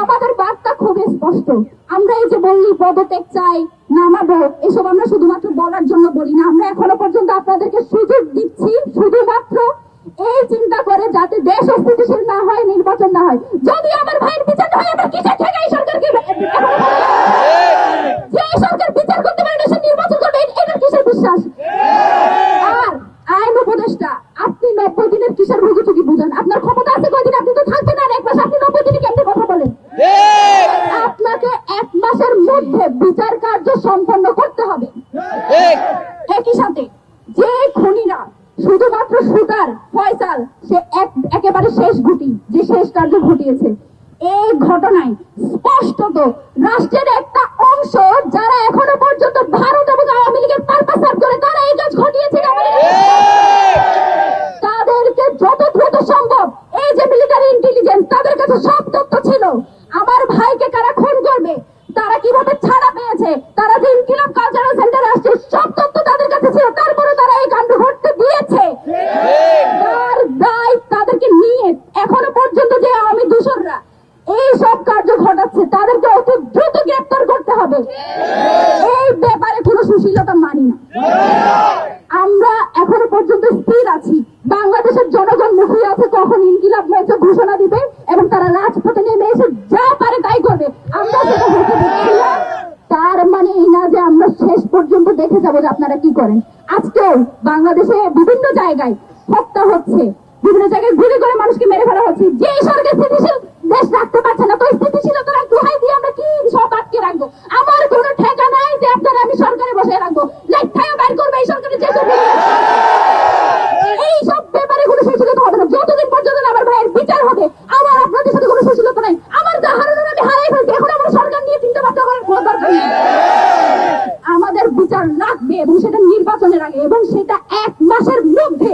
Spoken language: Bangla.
আমাদের বার্তা খুবই স্পষ্ট। আমরা এই যে বললি, পদত্যাগ চাই, নামাবো, এসব আমরা শুধুমাত্র বলার জন্য বলি না। আমরা এখনও পর্যন্ত আপনাদেরকে সুযোগ দিচ্ছি, শুধুমাত্র এই চিন্তা করে যাতে দেশ অস্থিতিশীল না হয়, নির্বাচন না হয়। যদি আমার ভাইয়ের বিচার হয় কিসের সরকারকে? যে সরকার বিচার করতে পারে সে নির্বাচন করবে এটা কিসের বিশ্বাস? আর আইন উপদেষ্টা, আপনি নব্বই দিনের কিসের ভুগি বুঝেন। আপনার ক্ষমতা মাসের মধ্যে বিচার কার্য সম্পন্ন করতে হবে। একই সাথে যে খুনিরা শুধুমাত্র সুতার ফয়সাল সে একেবারে শেষ ঘটি যে শেষ কার্য ঘটিয়েছে এই ঘটনায় স্পষ্টত রাষ্ট্রের একটা অংশ যারা এখনও পর্যন্ত ভারত এবং আওয়ামী লীগের পারপাস করে তারা এই কাজ ঘটিয়েছে তাদেরকে যত দ্রুত সম্ভব এই যে মিলিটারি ইন্টেলিজেন্স তাদের কাছে সব তথ্য ছিল। আমার ভাইকে কারা খুন করবে তারা কীভাবে ছাড়া পেয়েছে তারা যে ইনকিলাব কালচারাল সেন্টারে আসছে সব তথ্য তাদের কাছে ছিল তারপরে তারা এই কাণ্ড ঘটতে দিয়েছে তার দায় তাদেরকে নিয়ে এখনও পর্যন্ত যে আওয়ামী দূষররা এই সব কার্য ঘটাচ্ছে, তাদেরকে অতি দ্রুত গ্রেপ্তার করতে হবে। এই ব্যাপারে কোনো সুশীলতা মানি না। আমরা এখনও পর্যন্ত স্থির আছি। বাংলাদেশের জনগণ মুখিয়ে আছে কখন ইনকিলাব মঞ্চ ঘোষণা দিবে এবং তারা রাজপথে নেমে এসে যা পারে তাই করবে। আমরা সেটা হতে দিচ্ছি না। তার মানে এই না যে আমরা শেষ পর্যন্ত দেখে যাব যে আপনারা কি করেন। আজকেও বাংলাদেশে বিভিন্ন জায়গায় হত্যা হচ্ছে। বিভিন্ন জায়গায় গুলি করে মানুষকে মেরে ফেলা হচ্ছে। যে সরকার স্থিতিশীল দেশ রাখতে পারছে না তো এই স্থিতিশীলতার দোহাই দিয়ে আমরা কি সব আটকে রাখব আমার কোনো ঠেকা নাই যে আপনারা যতদিন পর্যন্ত আমার ভাইয়ের বিচার হবে, আমার আপনাদের সাথে কোনো সুশীলতা নাই। আমার হারাই আমার সরকার নিয়ে চিন্তা ভাবনা করার আমাদের বিচার লাগবে এবং সেটা নির্বাচনের আগে এবং সেটা এক মাসের মধ্যে।